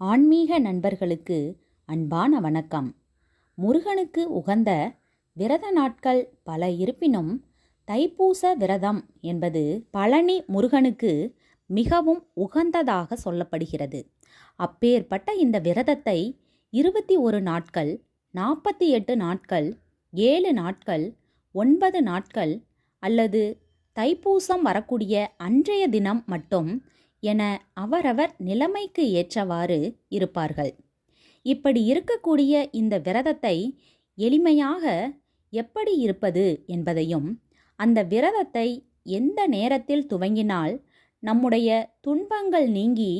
ஆன்மீக நண்பர்களுக்கு அன்பான வணக்கம். முருகனுக்கு உகந்த விரத நாட்கள் பல இருப்பினும் தைப்பூச விரதம் என்பது பழனி முருகனுக்கு மிகவும் உகந்ததாக சொல்லப்படுகிறது. அப்பேற்பட்ட இந்த விரதத்தை இருபத்தி ஒரு நாட்கள் நாற்பத்தி எட்டு நாட்கள் ஏழு நாட்கள் ஒன்பது நாட்கள் அல்லது தைப்பூசம் வரக்கூடிய அன்றைய தினம் மட்டும் என அவரவர் நிலைமைக்கு ஏற்றவாறு இருப்பார்கள். இப்படி இருக்கக்கூடிய இந்த விரதத்தை எளிமையாக எப்படி இருப்பது என்பதையும் அந்த விரதத்தை எந்த நேரத்தில் துவங்கினால் நம்முடைய துன்பங்கள் நீங்கி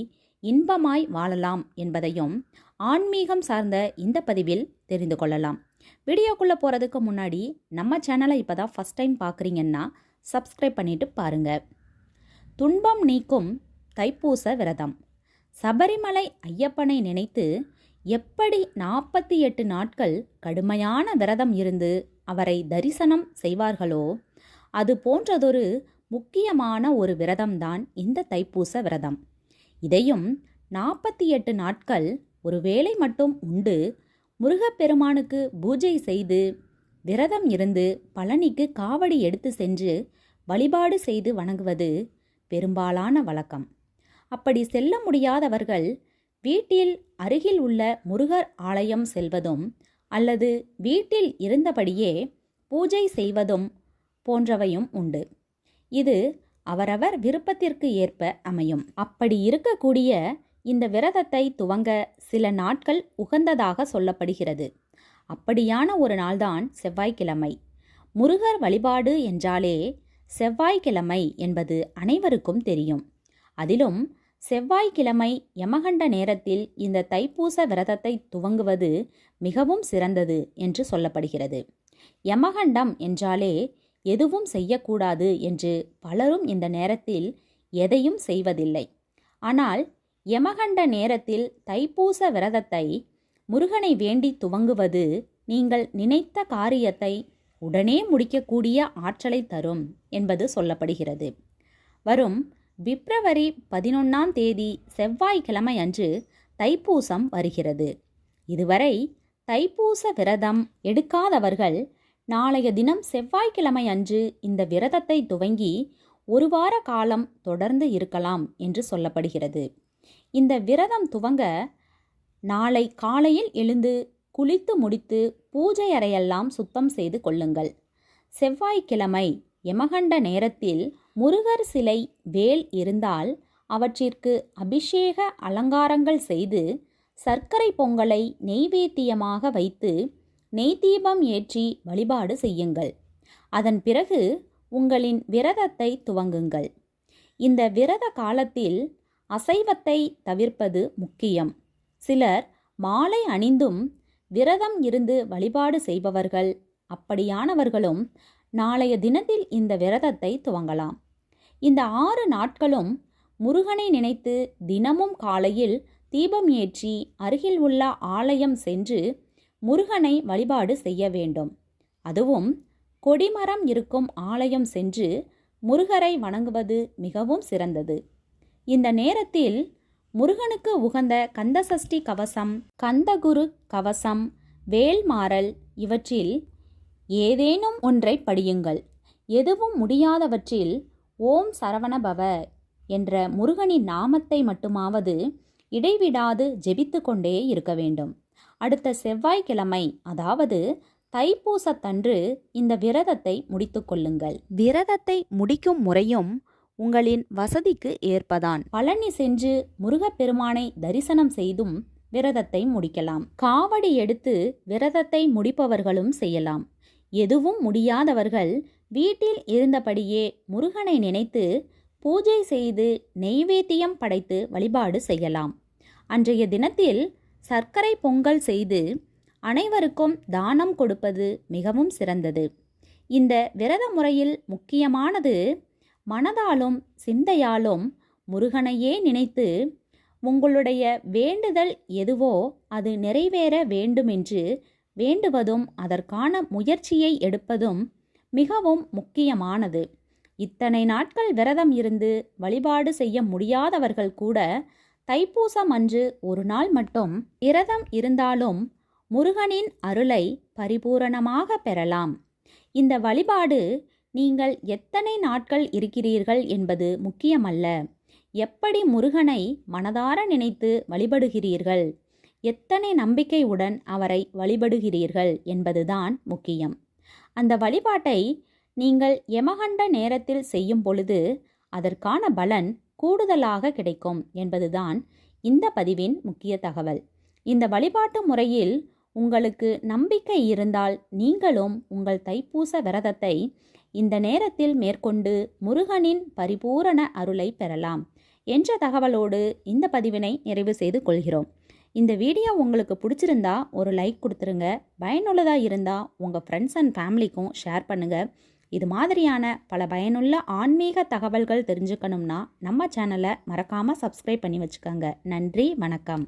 இன்பமாய் வாழலாம் என்பதையும் ஆன்மீகம் சார்ந்த இந்த பதிவில் தெரிந்து கொள்ளலாம். வீடியோக்குள்ளே போகிறதுக்கு முன்னாடி நம்ம சேனலை இப்போ தான் ஃபஸ்ட் டைம் பார்க்குறீங்கன்னா சப்ஸ்கிரைப் பண்ணிவிட்டு பாருங்கள் துன்பம் நீக்கும் தைப்பூச விரதம். சபரிமலை ஐயப்பனை நினைத்து எப்படி நாற்பத்தி எட்டு நாட்கள் கடுமையான விரதம் இருந்து அவரை தரிசனம் செய்வார்களோ அது போன்றதொரு முக்கியமான ஒரு விரதம்தான் இந்த தைப்பூச விரதம். இதையும் நாற்பத்தி எட்டு நாட்கள் ஒரு வேளை மட்டும் உண்டு முருகப்பெருமானுக்கு பூஜை செய்து விரதம் இருந்து பழனிக்கு காவடி எடுத்து சென்று வழிபாடு செய்து வணங்குவது பெரும்பாலான வழக்கம். அப்படி செல்ல முடியாதவர்கள் வீட்டில் அருகில் உள்ள முருகர் ஆலயம் செல்வதும் அல்லது வீட்டில் இருந்தபடியே பூஜை செய்வதும் போன்றவையும் உண்டு. இது அவரவர் விருப்பத்திற்கு ஏற்ப அமையும். அப்படி இருக்கக்கூடிய இந்த விரதத்தை துவங்க சில நாட்கள் உகந்ததாக சொல்லப்படுகிறது. அப்படியான ஒரு நாள்தான் செவ்வாய்க்கிழமை. முருகர் வழிபாடு என்றாலே செவ்வாய்க்கிழமை என்பது அனைவருக்கும் தெரியும். அதிலும் செவ்வாய்க்கிழமை யமகண்ட நேரத்தில் இந்த தைப்பூச விரதத்தை துவங்குவது மிகவும் சிறந்தது என்று சொல்லப்படுகிறது. யமகண்டம் என்றாலே எதுவும் செய்யக்கூடாது என்று பலரும் இந்த நேரத்தில் எதையும் செய்வதில்லை. ஆனால் யமகண்ட நேரத்தில் தைப்பூச விரதத்தை முருகனை வேண்டி துவங்குவது நீங்கள் நினைத்த காரியத்தை உடனே முடிக்கக்கூடிய ஆற்றலை தரும் என்பது சொல்லப்படுகிறது. வரும் பிப்ரவரி பதினொன்றாம் தேதி செவ்வாய்க்கிழமை அன்று தைப்பூசம் வருகிறது. இதுவரை தைப்பூச விரதம் எடுக்காதவர்கள் நாளைய தினம் செவ்வாய்க்கிழமை அன்று இந்த விரதத்தை துவங்கி ஒரு வார காலம் தொடர்ந்து இருக்கலாம் என்று சொல்லப்படுகிறது. இந்த விரதம் துவங்க நாளை காலையில் எழுந்து குளித்து முடித்து பூஜை அறையெல்லாம் சுத்தம் செய்து கொள்ளுங்கள். செவ்வாய்க்கிழமை யமகண்ட நேரத்தில் முருகர் சிலை வேல் இருந்தால் அவற்றிற்கு அபிஷேக அலங்காரங்கள் செய்து சர்க்கரை பொங்கலை நெய்வேத்தியமாக வைத்து நெய் தீபம் ஏற்றி வழிபாடு செய்யுங்கள். அதன் பிறகு உங்களின் விரதத்தை துவங்குங்கள். இந்த விரத காலத்தில் அசைவத்தை தவிர்ப்பது முக்கியம். சிலர் மாலை அணிந்தும் விரதம் இருந்து வழிபாடு செய்பவர்கள் அப்படியானவர்களும் நாளைய தினத்தில் இந்த விரதத்தை துவங்கலாம். இந்த ஆறு நாட்களும் முருகனை நினைத்து தினமும் காலையில் தீபம் ஏற்றி அருகில் உள்ள ஆலயம் சென்று முருகனை வழிபாடு செய்ய வேண்டும். அதுவும் கொடிமரம் இருக்கும் ஆலயம் சென்று முருகரை வணங்குவது மிகவும் சிறந்தது. இந்த நேரத்தில் முருகனுக்கு உகந்த கந்தசஷ்டி கவசம் கந்தகுரு கவசம் வேல்மாறல் இவற்றில் ஏதேனும் ஒன்றை படியுங்கள். எதுவும் முடியாதவற்றில் ஓம் சரவணபவ என்ற முருகனின் நாமத்தை மட்டுமாவது இடைவிடாது ஜெபித்து கொண்டே இருக்க வேண்டும். அடுத்த செவ்வாய்க்கிழமை அதாவது தைப்பூசத்தன்று இந்த விரதத்தை முடித்து கொள்ளுங்கள். விரதத்தை முடிக்கும் முறையும் உங்களின் வசதிக்கு ஏற்பதான். பழனி சென்று முருகப்பெருமானை தரிசனம் செய்தும் விரதத்தை முடிக்கலாம். காவடி எடுத்து விரதத்தை முடிப்பவர்களும் செய்யலாம். எதுவும் முடியாதவர்கள் வீட்டில் இருந்தபடியே முருகனை நினைத்து பூஜை செய்து நெய்வேத்தியம் படைத்து வழிபாடு செய்யலாம். அன்றைய தினத்தில் சர்க்கரை பொங்கல் செய்து அனைவருக்கும் தானம் கொடுப்பது மிகவும் சிறந்தது. இந்த விரத முறையில் முக்கியமானது மனதாலும் சிந்தையாலும் முருகனையே நினைத்து உங்களுடைய வேண்டுதல் எதுவோ அது நிறைவேற வேண்டுமென்று வேண்டுவதும் அதற்கான முயற்சியை எடுப்பதும் மிகவும் முக்கியமானது. இத்தனை நாட்கள் விரதம் இருந்து வழிபாடு செய்ய முடியாதவர்கள் கூட தைப்பூசம் அன்று ஒரு நாள் மட்டும் விரதம் இருந்தாலும் முருகனின் அருளை பரிபூரணமாக பெறலாம். இந்த வழிபாடு நீங்கள் எத்தனை நாட்கள் இருக்கிறீர்கள் என்பது முக்கியமல்ல. எப்படி முருகனை மனதார நினைத்து வழிபடுகிறீர்கள்? எத்தனை நம்பிக்கையுடன் அவரை வழிபடுகிறீர்கள் என்பதுதான் முக்கியம். அந்த வழிபாட்டை நீங்கள் யமகண்ட நேரத்தில் செய்யும் பொழுது அதற்கான பலன் கூடுதலாக கிடைக்கும் என்பதுதான் இந்த பதிவின் முக்கிய தகவல். இந்த வழிபாட்டு முறையில் உங்களுக்கு நம்பிக்கை இருந்தால் நீங்களும் உங்கள் தைப்பூச விரதத்தை இந்த நேரத்தில் மேற்கொண்டு முருகனின் பரிபூரண அருளை பெறலாம் என்ற தகவலோடு இந்த பதிவினை நிறைவு செய்து கொள்கிறோம். இந்த வீடியோ உங்களுக்கு பிடிச்சிருந்தா ஒரு லைக் கொடுத்துருங்க. பயனுள்ளதாக இருந்தால் உங்கள் ஃப்ரெண்ட்ஸ் அண்ட் ஃபேமிலிக்கும் ஷேர் பண்ணுங்கள் இது மாதிரியான பல பயனுள்ள ஆன்மீக தகவல்கள் தெரிஞ்சுக்கணும்னா நம்ம சேனலை மறக்காமல் சப்ஸ்கிரைப் பண்ணி வச்சுக்கோங்க. நன்றி வணக்கம்.